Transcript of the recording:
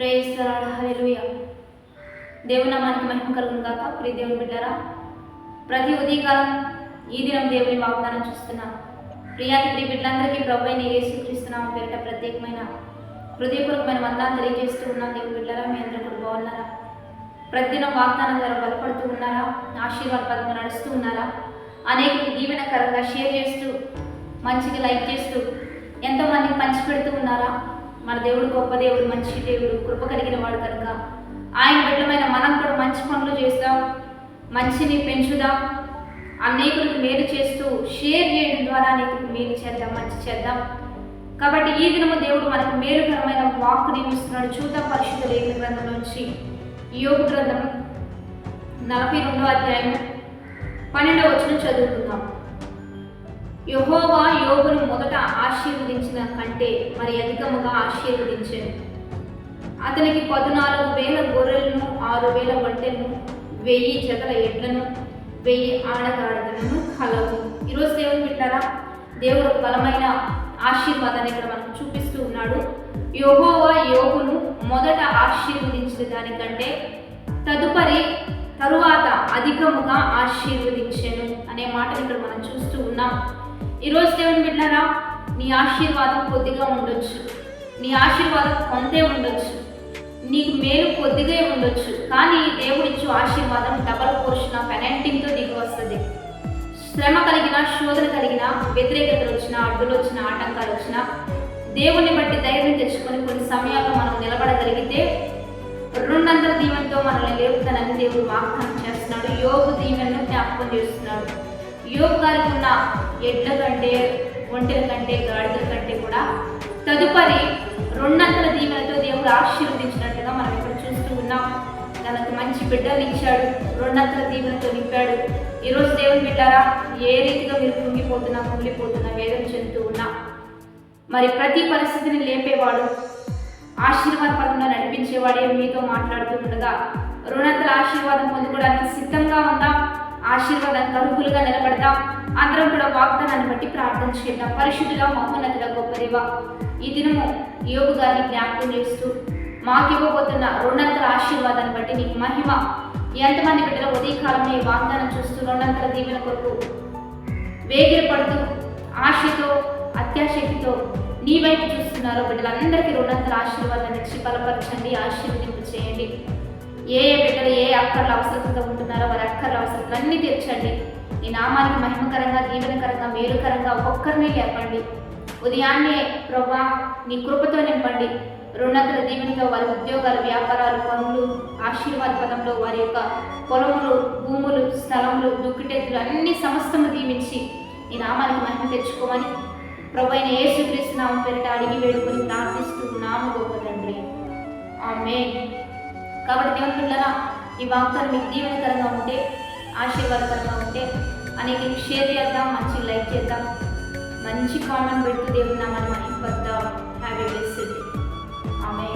Praise హల్లెలూయ. దేవుని నామానికి మహిమ కలుగును కాక ప్రియ దేవుని బిడ్డారా ప్రతి ఉదయకాలం ఈ దినం దేవుని వాగ్దానం చూస్తున్నాం ప్రియాతి ప్రియ బిడ్డలందరికీ ప్రభు అయిన యేసుక్రీస్తున్నాం పేరిట ప్రత్యేకమైన హృదయపూర్వకమైన వందనాలు తెలియజేస్తూ ఉన్నాం దేవుని బిడ్డారా మీ అందరూ కూడా బాగున్నారా? ప్రతిదినం వాగ్దానం ద్వారా బలపడుతూ ఉన్నారా? ఆశీర్వాద పదంగా నడుస్తూ ఉన్నారా? అనేక దీవెనకరంగా షేర్ చేస్తూ మంచిగా లైక్ చేస్తూ ఎంతోమందికి పంచిపెడుతూ ఉన్నారా? మన దేవుడు గొప్ప దేవుడు మంచి దేవుడు కృప కలిగిన వాడు కనుక. ఆయన బిడ్డమైన మనం కూడా మంచి పనులు చేస్తాం మంచిని పెంచుదాం అనేకులకు మేలు చేస్తూ షేర్ చేయడం ద్వారా అనేకులకు మేలు చేద్దాం మంచి చేద్దాం. కాబట్టి ఈ దినము దేవుడు మనకు మేలుకరమైన వాక్ నియమిస్తున్నాడు. చూద్దాం పరిశుద్ధ లేఖన గ్రంథం నుంచి. యోగ గ్రంథం నలభై రెండో అధ్యాయం పన్నెండవ వచ్చిన చదువుకుందాం. యహోవా యోగును మొదట ఆశీర్వదించిన కంటే మరి అధికముగా ఆశీర్వదించాను. అతనికి పద్నాలుగు వేల గొర్రెలను ఆరు వేల ఒంటెలను వెయ్యి జతల ఎడ్లను వెయ్యి ఆడగాడలను కలవు ఈరోజు దేవుని పెట్టారా దేవుడు బలమైన ఆశీర్వాదాన్ని ఇక్కడ మనకు చూపిస్తూ ఉన్నాడు. యహోవా యోగును మొదట ఆశీర్వదించిన దానికంటే తదుపరి తరువాత అధికముగా ఆశీర్వదించాను అనే మాటను ఇక్కడ మనం చూస్తూ ఉన్నాం. ఈరోజు దేవుని బిడ్డారా నీ ఆశీర్వాదం కొద్దిగా ఉండొచ్చు. నీ ఆశీర్వాదం కొంతే ఉండొచ్చు. నీకు మేలు కొద్దిగా ఉండొచ్చు. కానీ దేవుడిచ్చు ఆశీర్వాదం డబల్ పోర్షన్తో నీకు వస్తుంది. శ్రమ కలిగిన శోధన కలిగిన వ్యతిరేకతలు వచ్చిన అడ్డులు వచ్చిన ఆటంకాలు వచ్చిన దేవుణ్ణి బట్టి ధైర్యం తెచ్చుకొని కొన్ని సమయాల్లో మనం నిలబడగలిగితే రెండంతల దీవెనతో మనల్ని లేపుతానని దేవుడు వాగ్దానం చేస్తున్నాడు. యోగు దీవెనను జ్ఞాపకం చేస్తున్నాడు. యోగు గారికి ఉన్న ఎడ్ల కంటే ఒంటెల కంటే గాడిదల కంటే కూడా తదుపరి రెండంతల దీవెనతో దేవుడు ఆశీర్వదించినట్టుగా మనం ఇక్కడ చూస్తూ ఉన్నాం. తనకు మంచి బిడ్డలు ఇచ్చాడు. రెండంతల దీవెనతో నింపాడు. ఈరోజు దేవుని బిడ్డారా ఏ రీతిగా మీరు కుంగిపోతున్నా కుంగిపోతున్నా వేదన చెందుతూ ఉన్నా మరి ప్రతి పరిస్థితిని లేపేవాడు ఆశీర్వాద నడిపించేవాడే మీతో మాట్లాడుతూ ఉండగా రుణంతల ఆశీర్వాదం పొందుకోవడానికి సిద్ధంగా ఉందా. ఆశీర్వాదానికి అర్హులుగా నిలబడదాం. అందరం కూడా వాగ్దానాన్ని బట్టి ప్రార్థన చేద్దాం. పరిశుద్ధుల మహోన్నతుల గొప్పదేవ ఈ దినము యోగు గారిని జ్ఞాపకం చేస్తూ మాకు ఇవ్వబోతున్న రెండంతల ఆశీర్వాదాన్ని బట్టి నీకు మహిమ. ఎంతమంది బిడ్డల ఉదయకాలంలో ఈ వాగ్దానం చూస్తూ రెండంతల దీవెన కొరకు వేగిర పడుతూ ఆశతో అత్యాశక్తితో నీ వైపు చూస్తున్నారో బిడ్డలందరికీ రెండంతల ఆశీర్వాదాన్ని ఇచ్చి బలపరచండి ఆశీర్వదింపు చేయండి ఏ ఏ బిడ్డలు ఏ అక్కర్ల అవసరంతో ఉంటున్నారో వారి అక్కర్ల అవసరం అన్నీ తీర్చండి. ఈ నామానికి మహిమకరంగా దీవెనకరంగా మేలుకరంగా ఒక్కొక్కరిని లేపండి. ఉదయాన్నే ప్రభా నీ కృపతో నింపండి. రెండంతల దీవెనతో వారి ఉద్యోగాలు వ్యాపారాలు పనులు ఆశీర్వాద పదంలో వారి యొక్క పొలములు భూములు స్థలములు దుక్కిటెత్తులు అన్ని సమస్తము దీవించి ఈ నామానికి మహిమ తెచ్చుకోమని ప్రభు అయిన యేసు నామం పేరిట అడిగి వేడుకొని ప్రార్థిస్తూ నామ గొప్ప తండ్రి. ఆమె కాబట్టి దేవుని పిల్లరా ఈ వాగ్దానం మీకు దీవెనకరంగా ఉంటే ఆశీర్వాదకరంగా ఉంటే అనేక షేర్ చేద్దాం మంచి లైక్ చేద్దాం మంచి కామెంట్ పెడుతూ దేవుని నామాన్ని మహిమపద్దాం హ్యావ్ ఎ బ్లెస్డ్ ఆమె